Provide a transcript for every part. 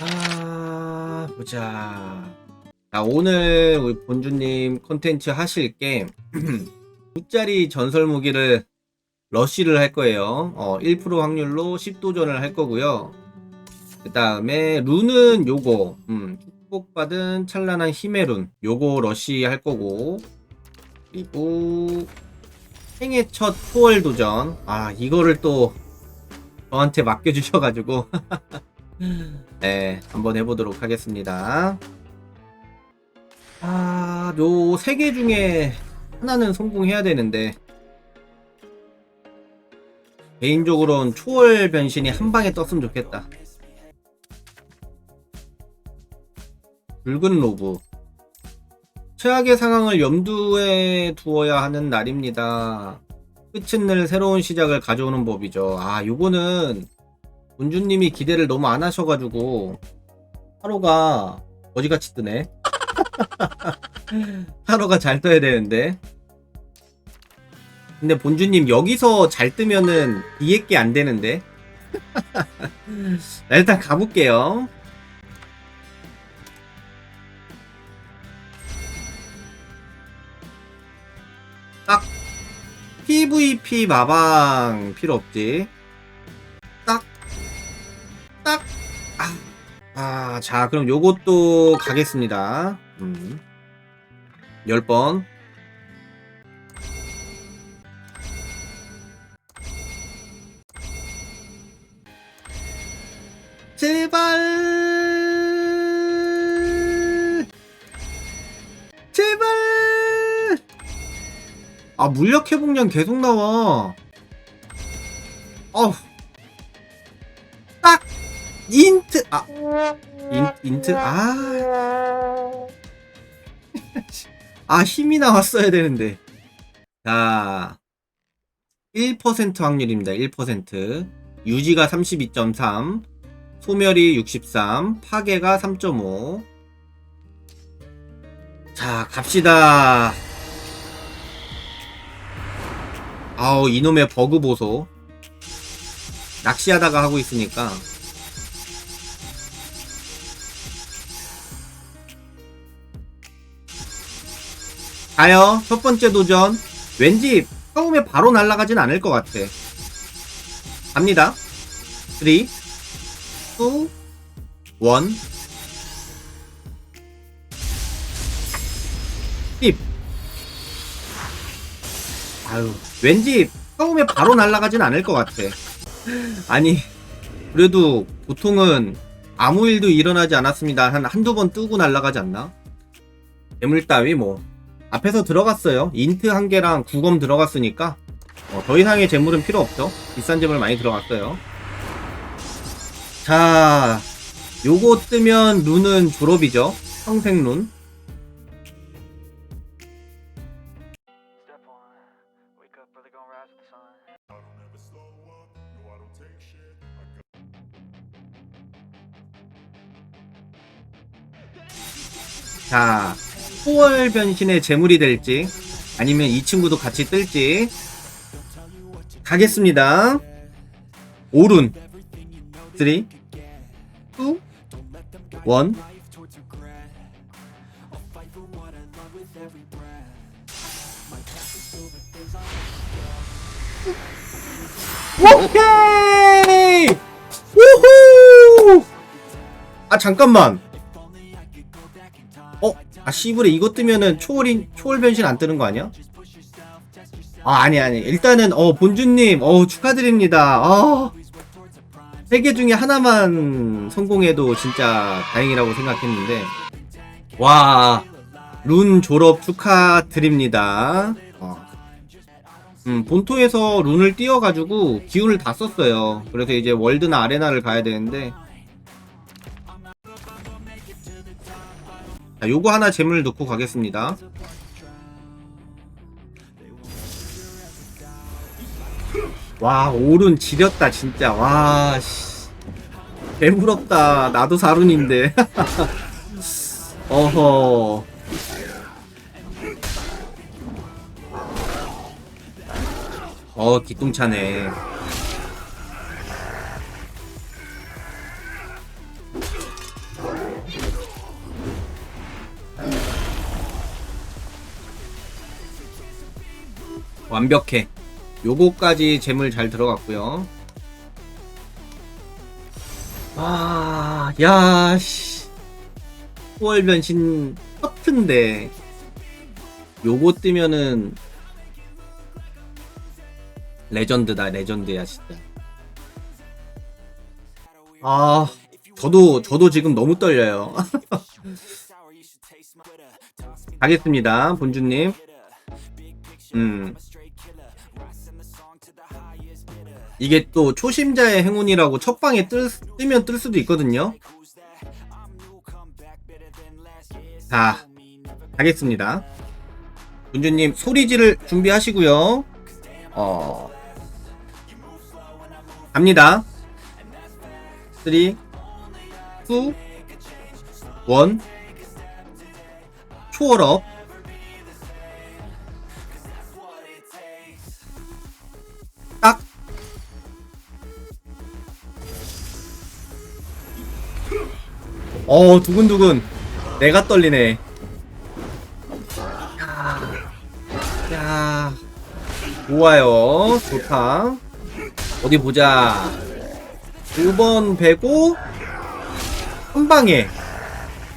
아, 보자. 자, 오늘 우리 본주님 콘텐츠 하실 게 9짜리 전설 무기를 러쉬를 할 거예요. 어, 1% 확률로 10도전을 할 거고요. 그 다음에 룬은 요거, 음, 축복받은 찬란한 힘의 룬, 요거 러쉬 할 거고, 그리고 생애 첫 초월 도전. 아, 이거를 또 저한테 맡겨주셔가지고. 네, 한번 해보도록 하겠습니다. 아, 요 세 개 중에 하나는 성공해야 되는데, 개인적으로는 초월 변신이 한 방에 떴으면 좋겠다. 붉은 로브. 최악의 상황을 염두에 두어야 하는 날입니다. 끝은 늘 새로운 시작을 가져오는 법이죠. 아, 요거는 문주님이 기대를 너무 안 하셔가지고 하루가 거지같이 뜨네. 하루가 잘 떠야 되는데. 근데 본주님 여기서 잘 뜨면은 뒤에 게 안 되는데. 자, 일단 가볼게요. PVP 마방 필요 없지. 딱, 딱, 아, 아, 자, 그럼 요것도 가겠습니다. 음. 10번. 아, 물약 회복량 계속 나와. 어우. 딱! 인트! 아. 인, 인트? 아. 아, 힘이 나왔어야 되는데. 자. 1% 확률입니다. 1%. 유지가 32.3. 소멸이 63. 파괴가 3.5. 자, 갑시다. 아우, 이놈의 버그 보소. 낚시하다가 하고 있으니까. 가요. 첫 번째 도전. 왠지 처음에 바로 날아가진 않을 것 같아. 갑니다. 3, 2, 1. 10. 아유, 왠지 처음에 바로 날아가진 않을 것 같아. 아니, 그래도 보통은 아무 일도 일어나지 않았습니다. 한 한두 번 뜨고 날아가지 않나? 괴물 따위 뭐 앞에서 들어갔어요. 인트 한 개랑 구검 들어갔으니까 어, 더 이상의 재물은 필요 없죠. 비싼 재물 많이 들어갔어요. 자, 요거 뜨면 룬은 졸업이죠. 평생 룬. 자, 초월 변신의 재물이 될지 아니면 이 친구도 같이 뜰지 가겠습니다. 오룬 3 2 1 오케이! 우후! 아 잠깐만. 어? 아 씨부레 이거 뜨면은 초월인 초월 변신 안 뜨는 거 아니야? 아 아니 아니 일단은 어 본주님 어 축하드립니다. 아 세개 중에 하나만 성공해도 진짜 다행이라고 생각했는데 와 룬 졸업 축하드립니다. 어. 음, 본토에서 룬을 띄워가지고 기운을 다 썼어요. 그래서 이제 월드나 아레나를 가야 되는데 자, 요거 하나 재물 넣고 가겠습니다. 와, 오른 지렸다, 진짜. 와, 씨. 배부럽다. 나도 사룬인데. 어허. 어, 기똥차네. 완벽해. 요거까지 재물 잘 들어갔고요. 아, 야, 씨. 후월 변신 터트인데. 요거 뜨면은 레전드다, 레전드야, 진짜. 아, 저도, 저도 지금 너무 떨려요. 가겠습니다, 본주님. 음. 이게 또 초심자의 행운이라고 첫 방에 뜰, 뜨면 뜰 수도 있거든요. 자, 가겠습니다. 본주님 소리 지를 준비하시고요. 어, 갑니다. 3, 2, 1, 초월업. 딱. 어, 두근두근. 내가 떨리네. 야, 야. 좋아요. 좋다. 어디 보자. 5번 베고, 한 방에.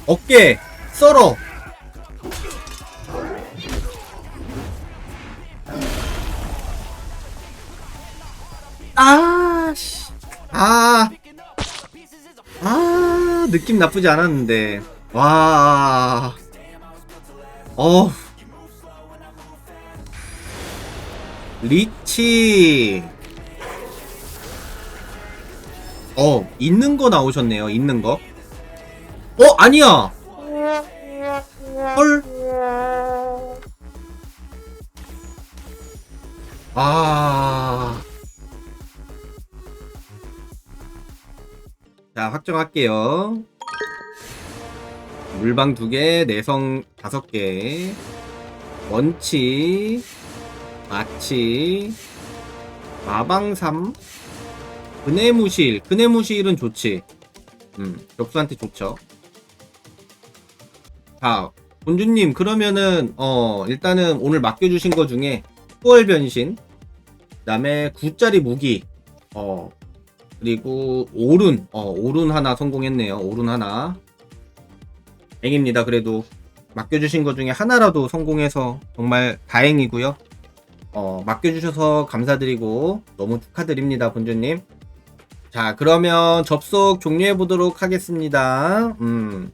어깨, 썰어. 아, 씨. 아. 아, 느낌 나쁘지 않았는데. 와. 어. 리치. 어, 있는 거 나오셨네요. 있는 거. 어, 아니야. 헐. 아. 자, 확정할게요. 물방 2개, 내성 5개, 원치, 마치, 마방 3, 그네무실, 그네무실은 좋지. 음, 격수한테 좋죠. 자, 본주님, 그러면은, 어, 일단은 오늘 맡겨주신 거 중에, 후월 변신, 그 다음에 9짜리 무기, 어, 그리고 오른, 어, 오른 하나 성공했네요. 오른 하나. 다행입니다. 그래도 맡겨주신 것 중에 하나라도 성공해서 정말 다행이고요. 어, 맡겨주셔서 감사드리고 너무 축하드립니다, 본주님. 자, 그러면 접속 종료해 보도록 하겠습니다. 음,